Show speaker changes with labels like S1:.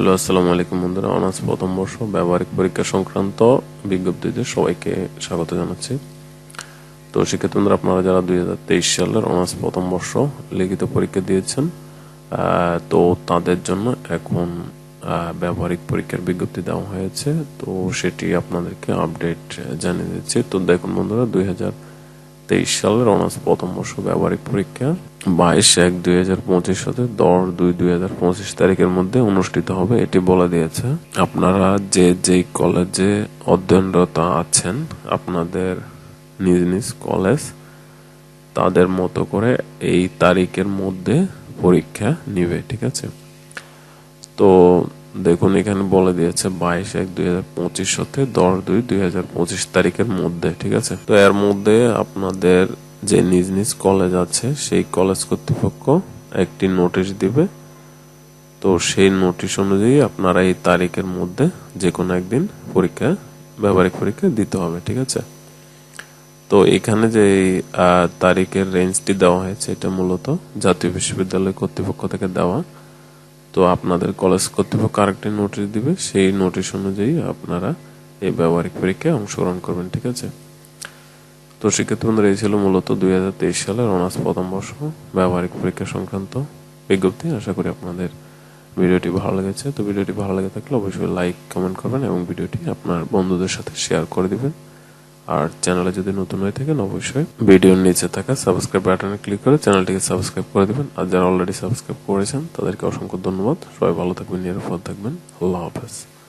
S1: Hello, আসসালামু আলাইকুম বন্ধুরা। অনার্স প্রথম বর্ষ ব্যবহারিক পরীক্ষা সংক্রান্ত বিজ্ঞপ্তিতে সবাইকে স্বাগত জানাচ্ছি। তো শিক্ষার্থী বন্ধুরা আপনারা যারা দুই হাজার তেইশ সালের অনার্স প্রথম বর্ষ লিখিত পরীক্ষা দিয়েছেন তো তাদের জন্য এখন ব্যবহারিক পরীক্ষার বিজ্ঞপ্তি দেওয়া হয়েছে। তো সেটি আপনাদেরকে আপডেট জানিয়ে দিচ্ছি। তো দেখুন বন্ধুরা, দুই হাজার তেইশ সালের অনার্স প্রথম বর্ষ ব্যবহারিক পরীক্ষা। বাইশ এক দুই হাজার পঁচিশ হতে দশ দুই দুই হাজার পঁচিশ তারিখের মধ্যে অনুষ্ঠিত হবে, এটি বলে দিয়েছে। আপনারা যে যেই কলেজে অধ্যয়নরত আছেন, আপনাদের নিজ নিজ কলেজ, তাদের মতো করে এই তারিখের মধ্যে পরীক্ষা নিবে, ঠিক আছে? তো দেখুন, এখানে বলে দিয়েছে বাইশ এক দুই হাজার পঁচিশ হতে দশ দুই দুই হাজার পঁচিশ তারিখের মধ্যে, ঠিক আছে? তো এর মধ্যে আপনাদের যে নিজ নিজ কলেজ আছে, সেই কলেজ কর্তৃপক্ষ একটি নোটিশ দিবে। তো সেই নোটিশ অনুযায়ী আপনারা এই তারিখের মধ্যে যে কোনো একদিন পরীক্ষা, ব্যবহারিক পরীক্ষা দিতে হবে, ঠিক আছে? তো এখানে যে তারিখের রেঞ্জটি দেওয়া হয়েছে, এটা মূলত জাতীয় বিশ্ববিদ্যালয় কর্তৃপক্ষ থেকে দেওয়া। তো আপনাদের কলেজ কর্তৃপক্ষ আরেকটি নোটিশ দিবে। সেই নোটিশ অনুযায়ী আপনারা এই ব্যবহারিক পরীক্ষায় অংশগ্রহণ করবেন, ঠিক আছে? তো শিক্ষার্থী বন্ধুরা, এই ছিল মূলত দুই হাজার তেইশ সালের অনার্স প্রথম বর্ষ ব্যবহারিক পরীক্ষা সংক্রান্ত বিজ্ঞপ্তি। আশা করি আপনাদের ভিডিওটি ভালো লেগেছে। তো ভিডিওটি ভালো লেগে থাকলে অবশ্যই লাইক কমেন্ট করবেন এবং ভিডিওটি আপনার বন্ধুদের সাথে শেয়ার করে দিবেন। আর চ্যানেলে যদি নতুন হয়ে থাকেন, অবশ্যই ভিডিওর নিচে থাকা সাবস্ক্রাইব বাটনে ক্লিক করে চ্যানেলটিকে সাবস্ক্রাইব করে দেবেন। আর যারা অলরেডি সাবস্ক্রাইব করেছেন, তাদেরকে অসংখ্য ধন্যবাদ। সবাই ভালো থাকবেন, নিরাপদ থাকবেন। আল্লাহ হাফেজ।